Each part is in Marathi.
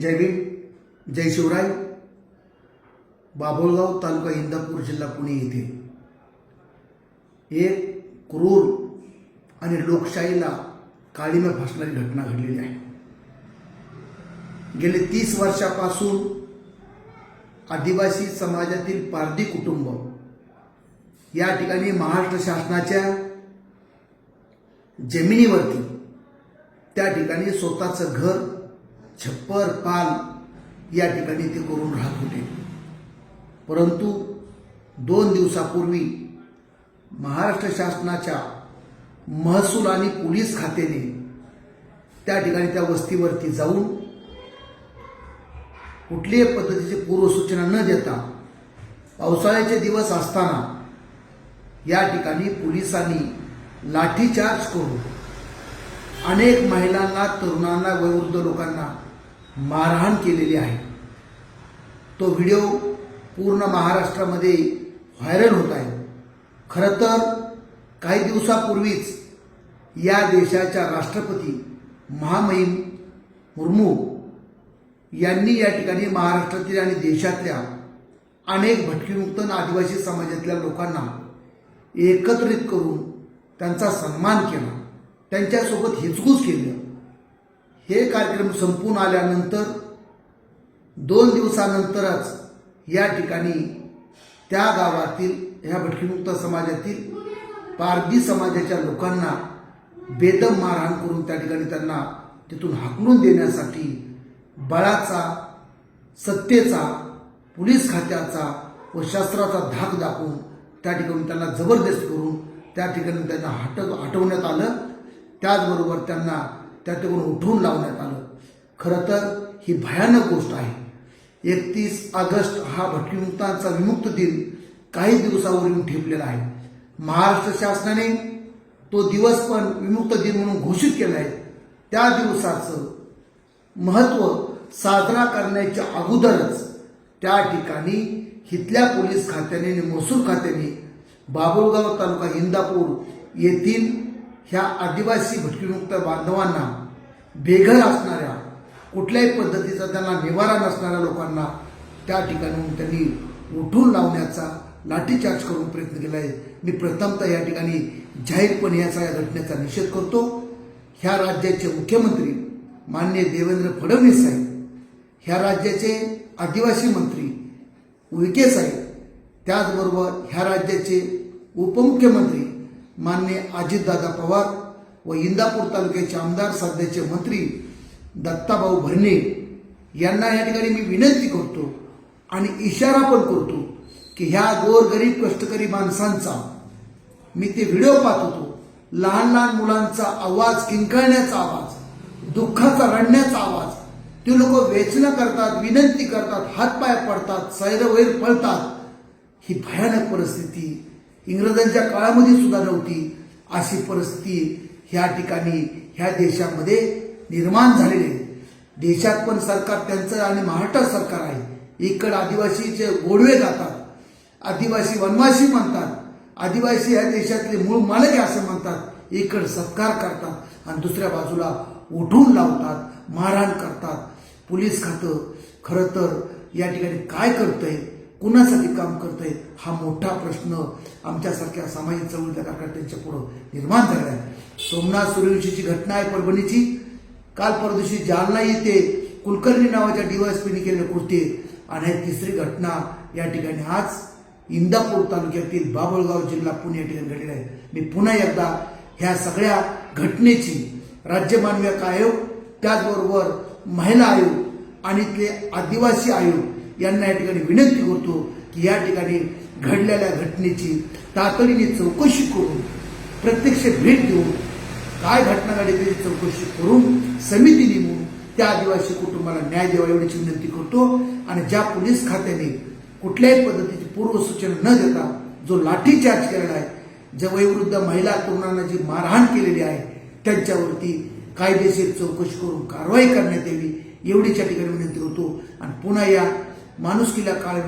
जय भीम जय शिवराय. बाभुळगाव तालुका इंदापूर जिल्हा पुणे येथे. एक क्रूर आणि लोकशाहीला काळीमा फासणारी घटना घडलेली आहे. गेले तीस वर्षापासून आदिवासी समाजातील पारधी कुटुंब या ठिकाणी महाराष्ट्र शासनाच्या जमिनीवरती त्या ठिकाणी स्वतःचं घर छप्पर पाल या ठिकाणी ते करून राहत होते. परंतु दोन दिवसापूर्वी महाराष्ट्र शासनाच्या महसूल आणि पोलीस खात्याने त्या ठिकाणी त्या वस्तीवरती जाऊन कुठल्याही पद्धतीची पूर्वसूचना न देता पावसाळ्याचे दिवस असताना या ठिकाणी पोलिसांनी लाठीचार्ज करून अनेक महिलांना तरुणांना वयोवृद्ध लोकांना मारहाण केलेली आहे. तो व्हिडिओ पूर्ण महाराष्ट्रामध्ये व्हायरल होत आहे. खरं तर काही दिवसापूर्वीच या देशाच्या राष्ट्रपती महामहिम मुर्मू यांनी या ठिकाणी महाराष्ट्रातील आणि देशातल्या अनेक भटकीमुक्त आदिवासी समाजातल्या लोकांना एकत्रित करून त्यांचा सन्मान केला. त्यांच्यासोबत हिचकूच केलं. हे कार्यक्रम संपून आल्यानंतर दोन दिवसानंतरच या ठिकाणी त्या गावातील ह्या भटकीमुक्त समाजातील पारधी समाजाच्या लोकांना बेदम मारहाण करून त्या ठिकाणी त्यांना तिथून हाकलून देण्यासाठी बळाचा सत्तेचा पोलीस खात्याचा व शस्त्राचा धाक दाखवून त्या ठिकाणी त्यांना जबरदस्त करून त्या ठिकाणी त्यांना हट हटवण्यात आलं. त्याचबरोबर त्यांना त्या ठिकाणी उठवून लावण्यात आलं. खरं तर ही भयानक गोष्ट आहे. एकतीस ऑगस्ट हा भटकीमुक्तांचा विमुक्त दिन काही दिवसावरून ठेपलेला आहे. महाराष्ट्र शासनाने तो दिवस पण विमुक्त दिन म्हणून घोषित केला आहे. त्या दिवसाचं महत्त्व साजरा करण्याच्या अगोदरच त्या ठिकाणी इथल्या पोलीस खात्याने आणि महसूल खात्याने बाबुळगाव तालुका इंदापूर येथील ह्या आदिवासी भटकीमुक्त बांधवांना बेघर असणाऱ्या कुठल्याही पद्धतीचा त्यांना निवारा नसणाऱ्या लोकांना त्या ठिकाणी त्यांनी उठून लावण्याचा लाठीचार्ज करून प्रयत्न केला आहे. मी प्रथमतः या ठिकाणी जाहीरपणे याचा या घटनेचा निषेध करतो. ह्या राज्याचे मुख्यमंत्री मान्य देवेंद्र फडणवीस साहेब ह्या राज्याचे आदिवासी मंत्री उईके साहेब त्याचबरोबर ह्या राज्याचे उपमुख्यमंत्री मान्य अजितदादा पवार व इंदापूर तालुक्याचे आमदार सध्याचे मंत्री दत्ताभाऊ भरणे यांना या ठिकाणी मी विनंती करतो आणि इशारा पण करतो की ह्या गोरगरीब कष्टकरी माणसांचा मी ते व्हिडिओ पाहत होतो लहान लहान मुलांचा आवाज किंकळण्याचा आवाज दुःखाचा रडण्याचा आवाज ते लोक वेचणं करतात विनंती करतात हातपाय पडतात सैरवैर पळतात. ही भयानक परिस्थिती इंग्रजांच्या काळामध्ये सुद्धा नव्हती अशी परिस्थिती ह्या ठिकाणी ह्या देशामध्ये निर्माण झालेली आहे. देशात पण सरकार त्यांचं आणि महाराष्ट्र सरकार आहे. इकडं आदिवासीचे गोडवे जातात आदिवासी वनवासी म्हणतात आदिवासी ह्या देशातले मूळ मालक असं म्हणतात इकडं सत्कार करतात आणि दुसऱ्या बाजूला उठून लावतात मारहाण करतात. पोलीस खातं खरं तर या ठिकाणी काय करतंय? कुणासाठी काम करतंय हा मोठा प्रश्न आमच्यासारख्या सामाजिक चळवळीच्या कार्यकर्त्यांच्या पुढं निर्माण झाला आहे सोमनाथ सूर्यवंशीची घटना आहे परभणीची. काल परदिवशी जालना येथे कुलकर्णी नावाच्या डीवायएसपीने केलेले कृत्य आणि हे तिसरी घटना या ठिकाणी आज इंदापूर तालुक्यातील बाबळगाव जिल्हा पुणे या ठिकाणी घडलेला आहे. मी पुन्हा एकदा ह्या सगळ्या घटनेची राज्य मानवीय आयोग त्याचबरोबर महिला आयोग आणि ते आदिवासी आयोग यांना या ठिकाणी विनंती करतो की या ठिकाणी घडलेल्या घटनेची तातडीने चौकशी करून प्रत्यक्ष भेट देऊन काय घटना घडली त्याची चौकशी करून समिती नेमून त्या आदिवासी कुटुंबाला न्याय द्यावा एवढीची विनंती करतो. आणि ज्या पोलीस खात्याने कुठल्याही पद्धतीची पूर्वसूचना न देता जो लाठीचार्ज केलेला आहे ज्या वयोवृद्ध महिला तरुणांना जी मारहाण केलेली आहे त्यांच्यावरती कायदेशीर चौकशी करून कारवाई करण्यात यावी एवढीच्या ठिकाणी विनंती होतो आणि पुन्हा या माणुसकीला काळ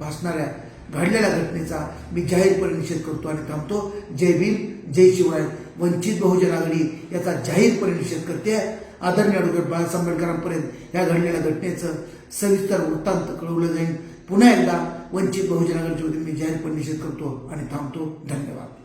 भासणाऱ्या घडलेल्या घटनेचा मी जाहीरपणे निषेध करतो आणि थांबतो. जय भीम जय शिवराय वंचित बहुजन आघाडी याचा जाहीरपणे निषेध करते. आदरणीय ॲडव्होकेट बाळासाहेब आंबेडकरांपर्यंत या घडलेल्या घटनेचं सविस्तर वृत्तांत कळवलं जाईल. पुन्हा एकदा वंचित बहुजन आघाडीच्या वतीने मी जाहीरपणे निषेध करतो आणि थांबतो. धन्यवाद.